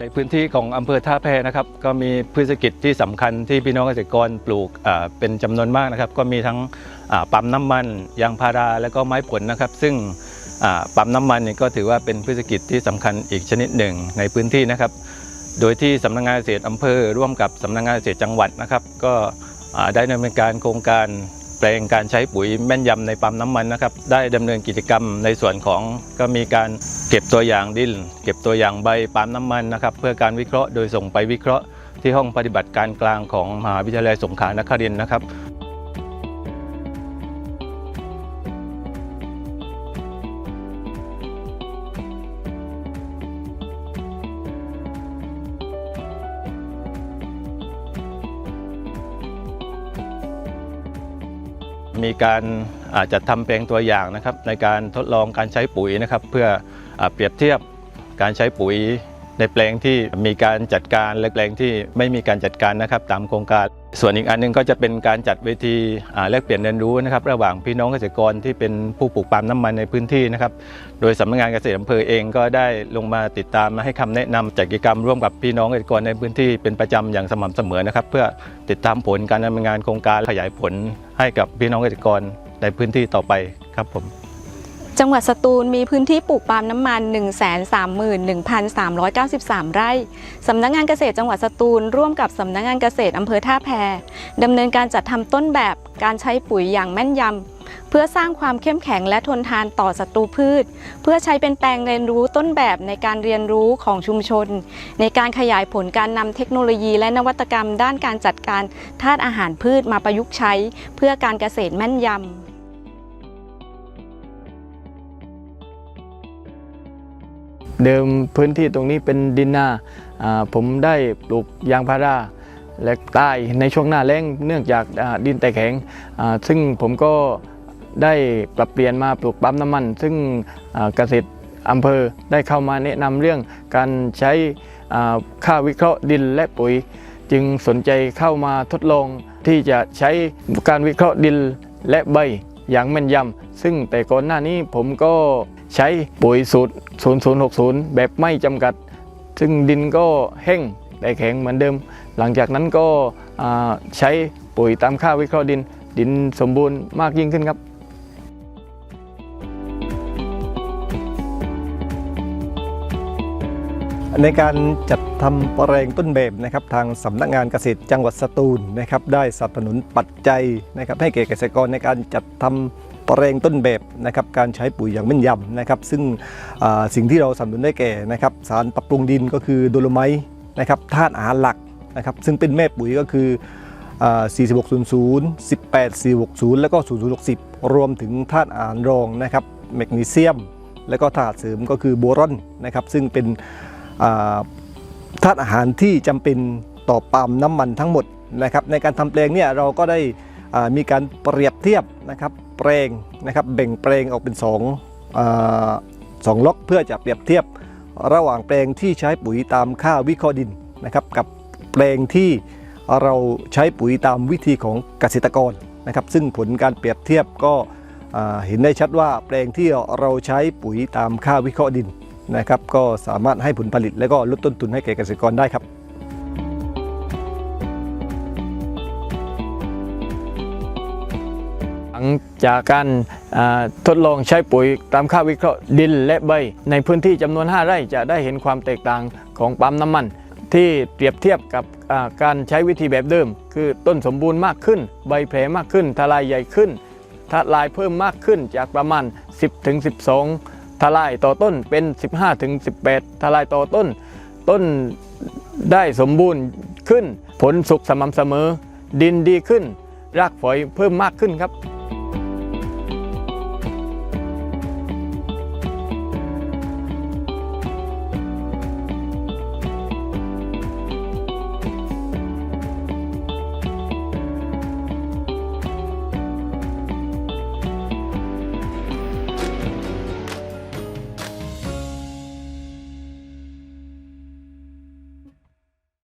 ในพื้นที่ของอำเภอท่าแพนะครับก็มีพืชเศรษฐกิจที่สำคัญที่พี่น้องเกษตรกรปลูกเป็นจำนวนมากนะครับ ก็มีทั้งปั๊มน้ำมันยางพาราและก็ไม้ผลนะครับ ซึ่งปั๊มน้ำมันเนี่ยก็ถือว่าเป็นพืชเศรษฐกิจที่สำคัญอีกชนิดหนึ่งในพื้นที่นะครับ โดยที่สำนักงานเกษตรอำเภอร่วมกับสำนักงานเกษตรจังหวัดนะครับ ก็ได้ดำเนินการโครงการ แปลงการใช้ปุ๋ยแม่นยำในปั๊มน้ำมันนะครับ ได้ดำเนินกิจกรรมในส่วนของก็มีการเก็บตัวอย่างดิน เก็บตัวอย่างใบปั๊มน้ำมันนะครับ เพื่อการวิเคราะห์โดยส่งไปวิเคราะห์ที่ห้องปฏิบัติการกลางของมหาวิทยาลัยสงขลานครินทร์นะครับ มีการจัดทำแปลงตัวอย่างนะครับในการทดลองการใช้ปุ๋ยนะครับเพื่ออเปรียบเทียบการใช้ปุ๋ยในแปลงที่มีการจัดการและแปลงที่ไม่มีการจัดการนะครับตามโครงการ ส่วนอีกอันหนึงก็จะเป็นการจัดเวทีแลกเปลี่ยนเรียนรู้นะครับ ระหว่างพี่น้องเกษตรกรที่เป็นผู้ปลูกปาล์มน้ำมันในพื้นที่นะครับ โดยสำนักงานเกษตรอำเภอเองก็ได้ลงมาติดตามมาให้คำแนะนำจัดกิจกรรมร่วมกับพี่น้องเกษตรกรในพื้นที่เป็นประจำอย่างสม่ำเสมอนะครับ เพื่อติดตามผลการดำเนินงานโครงการขยายผลให้กับพี่น้องเกษตรกรในพื้นที่ต่อไปครับผม จังหวัดสตูลมีพื้นที่ปลูกปาล์มน้ำมัน 131,393 ไร่ สำนักงานเกษตรจังหวัดสตูลร่วมกับสำนักงานเกษตรอำเภอท่าแพดำเนินการจัดทำต้นแบบการใช้ปุ๋ยอย่างแม่นยำ เพื่อสร้างความเข้มแข็งและทนทานต่อศัตรูพืช เพื่อใช้เป็นแปลงเรียนรู้ต้นแบบในการเรียนรู้ของชุมชน ในการขยายผลการนำเทคโนโลยีและนวัตกรรม ด้านการจัดการธาตุอาหารพืชมาประยุกต์ใช้ เพื่อการเกษตรแม่นยำ เดิมพื้นที่ตรงนี้เป็นดินนาผมได้ปลูกยางพาราและใต้ในช่วงหน้าแล้งเนื่องจากดินแตกแข็งซึ่งผมก็ได้ปรับเปลี่ยนมาปลูกปั๊มน้ำมัน ซึ่งเกษตรอำเภอได้เข้ามาแนะนำเรื่องการใช้ค่าวิเคราะห์ดินและปุ๋ย จึงสนใจเข้ามาทดลองที่จะใช้การวิเคราะห์ดินและใบอย่างแม่นยำซึ่งแต่ก่อนหน้านี้ผมก็ ใช้ปุ๋ยสูตร 0060 แบบไม่จำกัด ซึ่งดินก็แห้งแต่แข็งเหมือนเดิม หลังจากนั้นก็ใช้ปุ๋ยตามค่าวิเคราะห์ดิน ดินสมบูรณ์มากยิ่งขึ้นครับในการจัดทำแปลงต้นแบบนะครับทางสำนักงานเกษตรจังหวัดสตูลนะครับได้สนับสนุนปัจจัยนะครับให้แก่เกษตรกรในการจัดทำ แปลงต้นแบบนะครับการใช้ปุ๋ยอย่างแม่นยำนะครับ ซึ่งสิ่งที่เราสนับสนุนได้แก่นะครับสารปรับปรุงดินก็คือโดโลไมต์นะครับธาตุอาหารหลักนะครับซึ่งเป็นแม่ปุ๋ยก็คือ4600 18 460 แล้วก็ 0060 รวมถึงธาตุอาหารรองนะครับแมกนีเซียม แล้วก็ธาตุเสริมก็คือโบรอนนะครับซึ่งเป็นธาตุอาหารที่จำเป็นต่อปาล์มน้ำมันทั้งหมดนะครับในการทำแปลงเนี่ยเราก็ได้มีการเปรียบเทียบนะครับ แปลงนะครับแบ่งแปลงออกเป็น2อ่าสองล็อกเพื่อจะเปรียบเทียบระหว่างแปลงที่ใช้ปุ๋ยตามค่าวิเคราะห์ดินนะครับกับแปลงที่เราใช้ปุ๋ยตามวิธีของเกษตรกรนะครับซึ่งผลการเปรียบเทียบก็เห็นได้ชัดว่าแปลงที่เราใช้ปุ๋ยตามค่าวิเคราะห์ดินนะครับก็สามารถให้ผลผลิตและก็ลดต้นทุนให้แก่เกษตรกรได้ครับ จากการทดลองใช้ปุ๋ยตามค่าวิเคราะห์ดินและใบ ในพื้นที่จำนวน 5 ไร่จะได้เห็นความแตกต่างของปั๊มน้ำมัน ที่เปรียบเทียบกับการใช้วิธีแบบเดิม คือต้นสมบูรณ์มากขึ้น ใบแผลมากขึ้น ทลายใหญ่ขึ้น ทลายเพิ่มมากขึ้นจากประมาณ 10ถึง12 ทลายต่อต้นเป็น 15ถึง18 ทลายต่อต้น ต้นได้สมบูรณ์ขึ้น ผลสุกสม่ำเสมอ ดินดีขึ้น รากฝอยเพิ่มมากขึ้นครับ